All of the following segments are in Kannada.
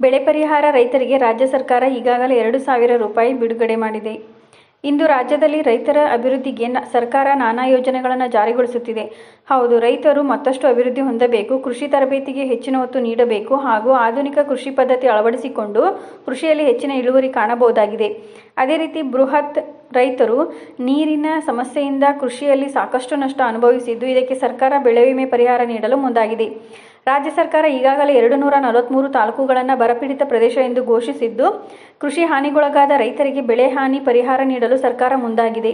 ಬೆಳೆ ಪರಿಹಾರ ರೈತರಿಗೆ ರಾಜ್ಯ ಸರ್ಕಾರ ಈಗಾಗಲೇ ಎರಡು ಸಾವಿರ ರೂಪಾಯಿ ಬಿಡುಗಡೆ ಮಾಡಿದೆ. ಇಂದು ರಾಜ್ಯದಲ್ಲಿ ರೈತರ ಅಭಿವೃದ್ಧಿಗೆ ಸರ್ಕಾರ ನಾನಾ ಯೋಜನೆಗಳನ್ನು ಜಾರಿಗೊಳಿಸುತ್ತಿದೆ. ಹೌದು, ರೈತರು ಮತ್ತಷ್ಟು ಅಭಿವೃದ್ಧಿ ಹೊಂದಬೇಕು, ಕೃಷಿ ತರಬೇತಿಗೆ ಹೆಚ್ಚಿನ ಒತ್ತು ನೀಡಬೇಕು ಹಾಗೂ ಆಧುನಿಕ ಕೃಷಿ ಪದ್ಧತಿ ಅಳವಡಿಸಿಕೊಂಡು ಕೃಷಿಯಲ್ಲಿ ಹೆಚ್ಚಿನ ಇಳುವರಿ ಕಾಣಬಹುದಾಗಿದೆ. ಅದೇ ರೀತಿ ಬೃಹತ್ ರೈತರು ನೀರಿನ ಸಮಸ್ಯೆಯಿಂದ ಕೃಷಿಯಲ್ಲಿ ಸಾಕಷ್ಟು ನಷ್ಟ ಅನುಭವಿಸಿದ್ದು, ಇದಕ್ಕೆ ಸರ್ಕಾರ ಬೆಳೆ ವಿಮೆ ಪರಿಹಾರ ನೀಡಲು ಮುಂದಾಗಿದೆ. ರಾಜ್ಯ ಸರ್ಕಾರ ಈಗಾಗಲೇ ಎರಡು ನೂರ ನಲವತ್ತ್ಮೂರು ತಾಲೂಕುಗಳನ್ನು ಬರಪೀಡಿತ ಪ್ರದೇಶ ಎಂದು ಘೋಷಿಸಿದ್ದು, ಕೃಷಿ ಹಾನಿಗೊಳಗಾದ ರೈತರಿಗೆ ಬೆಳೆ ಹಾನಿ ಪರಿಹಾರ ನೀಡಲು ಸರ್ಕಾರ ಮುಂದಾಗಿದೆ.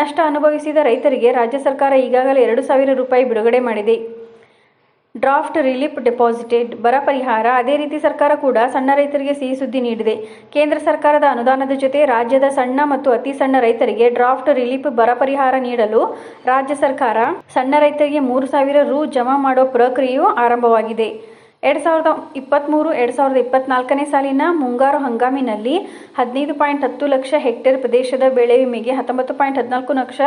ನಷ್ಟ ಅನುಭವಿಸಿದ ರೈತರಿಗೆ ರಾಜ್ಯ ಸರ್ಕಾರ ಈಗಾಗಲೇ ಎರಡು ಸಾವಿರ ರೂಪಾಯಿ ಬಿಡುಗಡೆ ಮಾಡಿದೆ. ಡ್ರಾಫ್ಟ್ ರಿಲೀಫ್ ಡೆಪಾಸಿಟೆಡ್ ಬರ ಪರಿಹಾರ. ಅದೇ ರೀತಿ ಸರ್ಕಾರ ಕೂಡ ಸಣ್ಣ ರೈತರಿಗೆ ಸಿಹಿ ಸುದ್ದಿ ನೀಡಿದೆ. ಕೇಂದ್ರ ಸರ್ಕಾರದ ಅನುದಾನದ ಜೊತೆ ರಾಜ್ಯದ ಸಣ್ಣ ಮತ್ತು ಅತಿ ಸಣ್ಣ ರೈತರಿಗೆ ಡ್ರಾಫ್ಟ್ ರಿಲೀಫ್ ಬರ ಪರಿಹಾರ ನೀಡಲು ರಾಜ್ಯ ಸರ್ಕಾರ ಸಣ್ಣ ರೈತರಿಗೆ ಮೂರು ಸಾವಿರ ರು ಜಮಾ ಮಾಡುವ ಪ್ರಕ್ರಿಯೆಯು ಆರಂಭವಾಗಿದೆ. ಎರಡು ಸಾವಿರದ ಇಪ್ಪತ್ತ್ಮೂರು ಎರಡು ಸಾವಿರದ ಇಪ್ಪತ್ನಾಲ್ಕನೇ ಸಾಲಿನ ಮುಂಗಾರು ಹಂಗಾಮಿನಲ್ಲಿ ಹದಿನೈದು ಪಾಯಿಂಟ್ ಹತ್ತು ಲಕ್ಷ ಹೆಕ್ಟೇರ್ ಪ್ರದೇಶದ ಬೆಳೆ ವಿಮೆಗೆ ಹತ್ತೊಂಬತ್ತು ಪಾಯಿಂಟ್ ಹದಿನಾಲ್ಕು ಲಕ್ಷ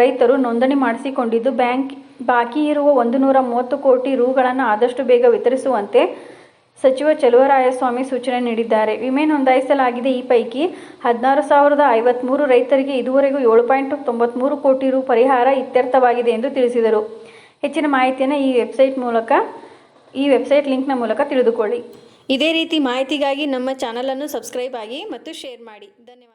ರೈತರು ನೋಂದಣಿ ಮಾಡಿಸಿಕೊಂಡಿದ್ದು, ಬ್ಯಾಂಕ್ ಬಾಕಿ ಇರುವ ಒಂದು ನೂರ ಮೂವತ್ತು ಕೋಟಿ ರುಗಳನ್ನು ಆದಷ್ಟು ಬೇಗ ವಿತರಿಸುವಂತೆ ಸಚಿವ ಚಲುವರಾಯಸ್ವಾಮಿ ಸೂಚನೆ ನೀಡಿದ್ದಾರೆ. ವಿಮೆ ನೋಂದಾಯಿಸಲಾಗಿದೆ. ಈ ಪೈಕಿ ಹದಿನಾರು ಸಾವಿರದ ಐವತ್ತ್ಮೂರು ರೈತರಿಗೆ ಇದುವರೆಗೂ ಏಳು ಪಾಯಿಂಟ್ ತೊಂಬತ್ತ್ಮೂರು ಕೋಟಿ ರು ಪರಿಹಾರ ಇತ್ಯರ್ಥವಾಗಿದೆ ಎಂದು ತಿಳಿಸಿದರು. ಹೆಚ್ಚಿನ ಮಾಹಿತಿಯನ್ನು ಈ ವೆಬ್ಸೈಟ್ ಮೂಲಕ ಈ ವೆಬ್ಸೈಟ್ ಲಿಂಕ್ನ ಮೂಲಕ ತಿಳಿದುಕೊಳ್ಳಿ. ಇದೇ ರೀತಿ ಮಾಹಿತಿಗಾಗಿ ನಮ್ಮ ಚಾನಲನ್ನು ಸಬ್ಸ್ಕ್ರೈಬ್ ಆಗಿ ಮತ್ತು ಶೇರ್ ಮಾಡಿ. ಧನ್ಯವಾದ